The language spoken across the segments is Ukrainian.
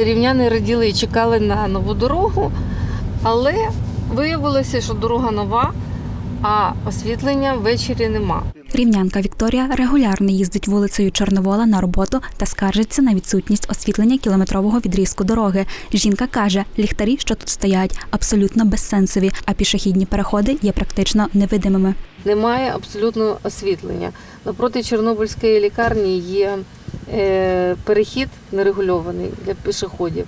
Рівняни раділи і чекали на нову дорогу, але виявилося, що дорога нова, а освітлення ввечері нема. Рівнянка Вікторія регулярно їздить вулицею Чорновола на роботу та скаржиться на відсутність освітлення кілометрового відрізку дороги. Жінка каже, ліхтарі, що тут стоять, абсолютно безсенсові, а пішохідні переходи є практично невидимими. Немає абсолютно освітлення. Напроти Чорнобильської лікарні є перехід нерегульований для пішоходів.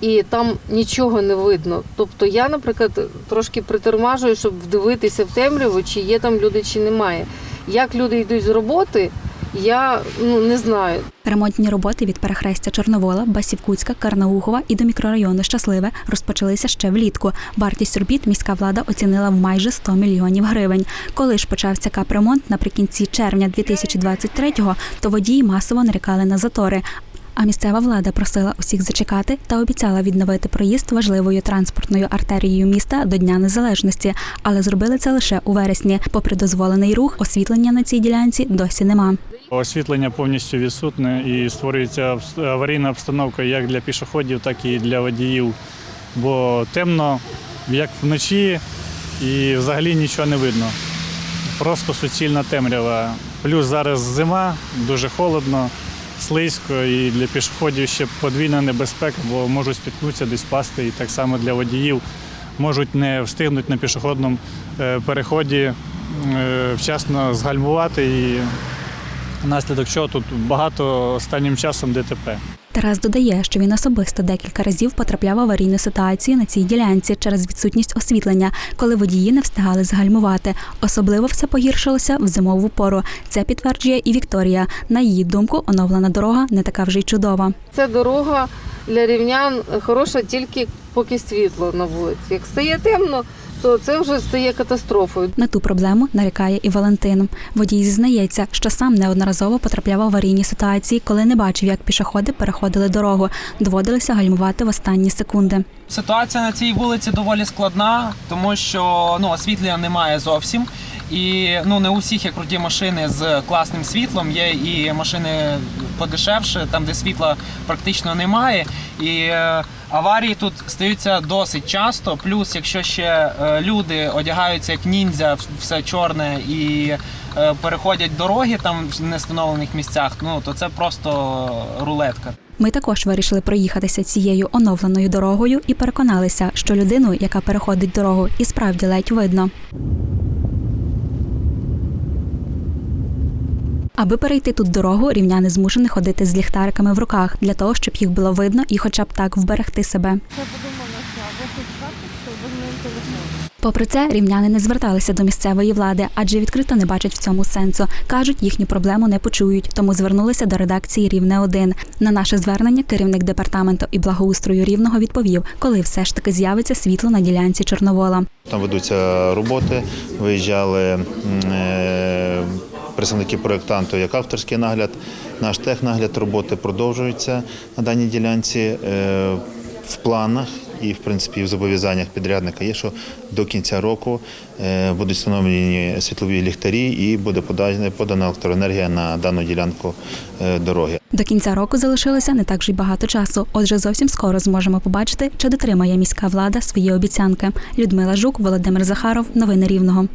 І там нічого не видно. Тобто я, наприклад, трошки притормажую, щоб вдивитися в темряву, чи є там люди, чи немає. Як люди йдуть з роботи, я ну, не знаю. Ремонтні роботи від перехрестя Чорновола, Басівкутська, Карнаухова і до мікрорайону Щасливе розпочалися ще влітку. Вартість робіт міська влада оцінила в майже 100 мільйонів гривень. Коли ж почався капремонт наприкінці червня 2023-го, то водії масово нарікали на затори. А місцева влада просила усіх зачекати та обіцяла відновити проїзд важливою транспортною артерією міста до Дня Незалежності, але зробили це лише у вересні. Попри дозволений рух, освітлення на цій ділянці досі нема. Освітлення повністю відсутне і створюється аварійна обстановка як для пішоходів, так і для водіїв. Бо темно, як вночі, і взагалі нічого не видно. Просто суцільна темрява. Плюс зараз зима, дуже холодно, слизько, і для пішоходів ще подвійна небезпека, бо можуть спіткнутися, десь пасти. І так само для водіїв можуть не встигнути на пішохідному е, переході е, вчасно згальмувати і Наслідок чого тут багато останнім часом ДТП. Тарас додає, що він особисто декілька разів потрапляв в аварійну ситуацію на цій ділянці через відсутність освітлення, коли водії не встигали згальмувати. Особливо все погіршилося в зимову пору. Це підтверджує і Вікторія. На її думку, оновлена дорога не така вже й чудова. Ця дорога для рівнян хороша тільки поки світло на вулиці. Як стає темно, то це вже стає катастрофою. На ту проблему нарікає і Валентин. Водій зізнається, що сам неодноразово потрапляв в аварійні ситуації, коли не бачив, як пішоходи переходили дорогу. Доводилося гальмувати в останні секунди. Ситуація на цій вулиці доволі складна, тому що ну, освітлення немає зовсім. І ну не у всіх є круті машини з класним світлом. Є і машини подешевше, там де світла практично немає. І е, аварії тут стаються досить часто. Плюс, якщо ще е, люди одягаються як ніндзя, все чорне і е, переходять дороги там в нестановлених місцях, ну то це просто рулетка. Ми також вирішили проїхатися цією оновленою дорогою і переконалися, що людину, яка переходить дорогу, і справді ледь видно. Аби перейти тут дорогу, рівняни змушені ходити з ліхтариками в руках для того, щоб їх було видно і хоча б так вберегти себе. Попри це, рівняни не зверталися до місцевої влади, адже відкрито не бачать в цьому сенсу. кажуть, їхню проблему не почують, тому звернулися до редакції Рівне 1 На наше звернення керівник департаменту і благоустрою рівного відповів, коли все ж таки з'явиться світло на ділянці Чорновола. Там ведуться роботи, виїжджали е, представники проєктанту як авторський нагляд. Наш технагляд роботи продовжується на даній ділянці. Е, В планах і в принципі в зобов'язаннях підрядника є, що до кінця року е, будуть встановлені світлові ліхтарі і буде подана електроенергія на дану ділянку е, дороги. До кінця року залишилося не так вже й багато часу. Отже, зовсім скоро зможемо побачити, чи дотримає міська влада свої обіцянки. Людмила Жук, Володимир Захаров, новини Рівного.